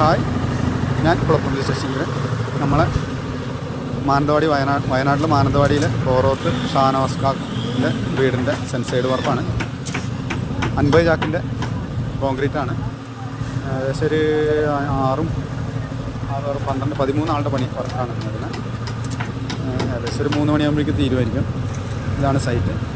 Hi. ഞാൻ കുളപ്പള്ളി ശശീന്ദ്രൻ നമ്മളെ മാനന്തവാടി വയനാട് വയനാട്ടിലെ മാനന്തവാടിയിലെ കോറോത്ത് ഷാനവാസ് ഖാന്റെ വീടിന്റെ സെൻസൈഡ് വർക്കാണ് അൻപത് ചാക്കിന്റെ കോൺക്രീറ്റാണ്. ഏകദേശം ഒരു ആറും ആറ് പന്ത്രണ്ട് പതിമൂന്ന് ആളുടെ പണി വർക്കാണ്. ഏകദേശം ഒരു മൂന്ന് മണിയാകുമ്പോഴേക്കും തീരുമായിരിക്കും. ഇതാണ് സൈറ്റ്.